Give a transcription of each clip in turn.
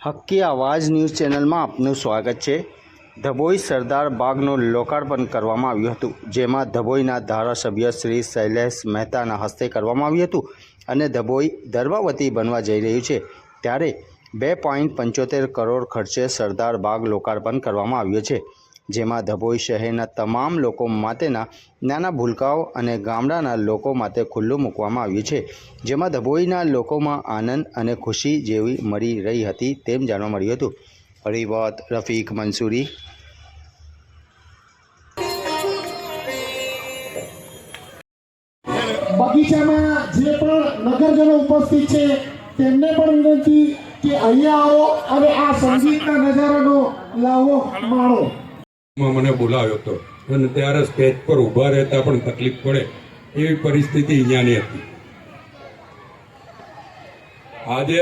હક્કી આવાજ ન્યૂઝ ચેનલમાં આપનું સ્વાગત છે. ધભોઈ સરદાર બાગનું લોકાર્પણ કરવામાં આવ્યું હતું, જેમાં ધભોઈના ધારાસભ્ય શ્રી શૈલેષ મહેતાના હસ્તે કરવામાં આવ્યું હતું અને ધભોઈ ધર્માવતી બનવા જઈ રહ્યું છે. ત્યારે બે પોઈન્ટ પંચોતેર કરોડ ખર્ચે સરદાર બાગ લોકાર્પણ કરવામાં આવ્યું છે. જેમાં ધભોઈ શહેરના તમામ લોકો માટેના નાના ભૂલકાઓ અને ગામડાના લોકો માટે ખુલ્લું મૂકવામાં આવ્યું છે. જેમાં ધભોઈના લોકોમાં આનંદ અને ખુશી જેવી મળી રહી હતી તેમ જાણવા મળ્યું હતું. હરિવત રફીક મંસૂરી. બગીચામાં જે પણ નગરજનો ઉપસ્થિત છે, તેમને પણ વિનંતી કે અહીંયા આવો અને આ સંગીતના નજારાનો લાવો, માણો. માં મને બોલાવ્યો હતો. અને ત્યારે સ્ટેજ પર ઊભા રહેતા પણ તકલીફ પડે એવી પરિસ્થિતિ અહીંયાની હતી. આજે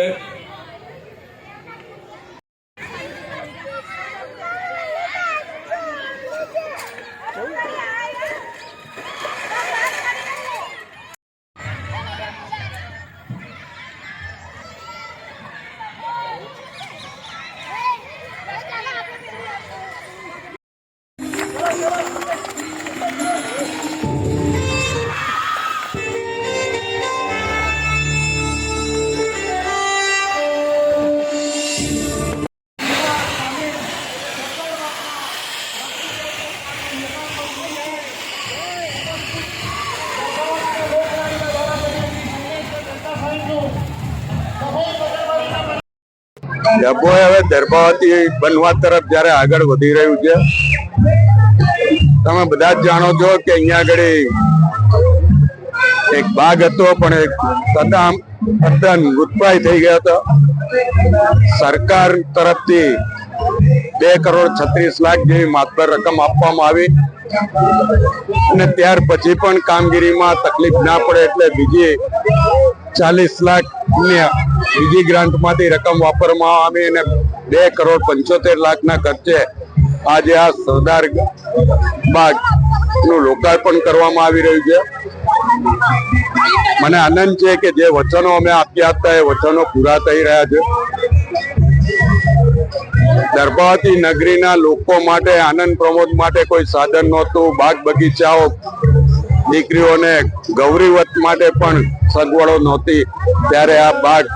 ડબ્બોએ હવે દર્ભાવતી બનવા તરફ જ્યારે આગળ વધી રહ્યું છે, તમે બધા જ જાણો છો કે અહીંયા આગળ એક બાગ હતો, પણ એક તદ્દન તદ્દન મૃતપ્રાય થઈ ગયો હતો. સરકાર તરફથી બે કરોડ છત્રીસ લાખ જેવી માત્ર રકમ આપવામાં આવી. અને ત્યાર પછી પણ કામગીરીમાં તકલીફ ના પડે એટલે બીજી ચાલીસ લાખ ની બીજી ગ્રાન્ટમાંથી રકમ વાપરવામાં આવી અને બે કરોડ પંચોતેર લાખના ખર્ચે આજે આ સરદાર બાગનું લોકાર્પણ કરવામાં આવી રહ્યું છે. મને આનંદ છે કે જે વચનો અમે આપ્યા હતા એ વચનો પૂરા થઈ રહ્યા છે. દર્ભાવતી નગરીના લોકો માટે આનંદ પ્રમોદ માટે કોઈ સાધન નહોતું, બાગ બગીચાઓ દીકરીઓને ગૌરીવત માટે પણ સગવડો નહોતી. ત્યારે આ બાગ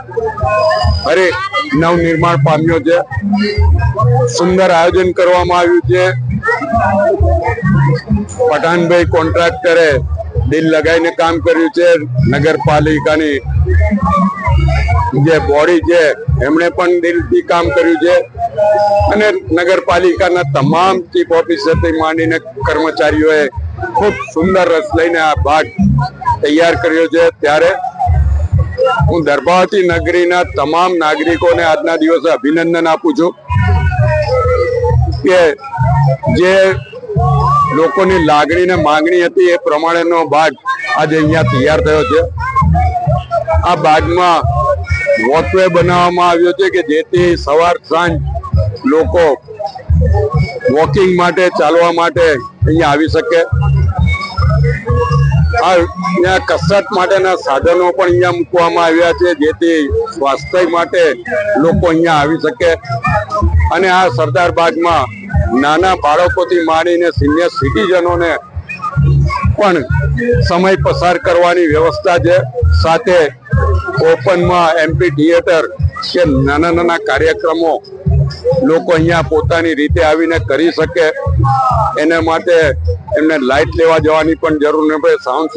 અરે નવનિર્માણ પામ્યો છે. સુંદર આયોજન કરવામાં આવ્યું છે. પઠાણભાઈ કોન્ટ્રાક્ટરે દિલ લગાવીને કામ કર્યું છે. નગરપાલિકાની જે બોડી છે, એમણે પણ દિલથી કામ કર્યું છે. અને નગરપાલિકાના તમામ ચીફ ઓફિસરથી માંડીને કર્મચારીઓએ ખૂબ સુંદર રસ લઈને આ ભાગ તૈયાર કર્યો છે. ત્યારે હું દર્ભાવતી નગરીના તમામ નાગરિકોને આજના દિવસે અભિનંદન આપું છું કે જે લોકોની લાગણી ને માંગણી હતી એ પ્રમાણેનો બાગ આજે અહીંયા તૈયાર થયો છે. આ બાગમાં વોકવે બનાવવામાં આવ્યો છે કે જેથી સવાર સાંજ લોકો વોકિંગ માટે, ચાલવા માટે અહીંયા આવી શકે. આ અહીંયા કસરત માટેના સાધનો પણ અહીંયા મૂકવામાં આવ્યા છે, જેથી સ્વાસ્થ્ય માટે લોકો અહીંયા આવી શકે. અને આ સરદાર બાગમાં નાના બાળકોથી માંડીને સિનિયર સિટીઝનોને પણ સમય પસાર કરવાની વ્યવસ્થા છે. સાથે ઓપનમાં એમપી થિયેટર કે નાના નાના કાર્યક્રમો લોકો અહીંયા પોતાની રીતે આવીને કરી શકે. એના માટે એમને લાઇટ લેવા જવાની પણ જરૂર ન પડે સાઉન્ડ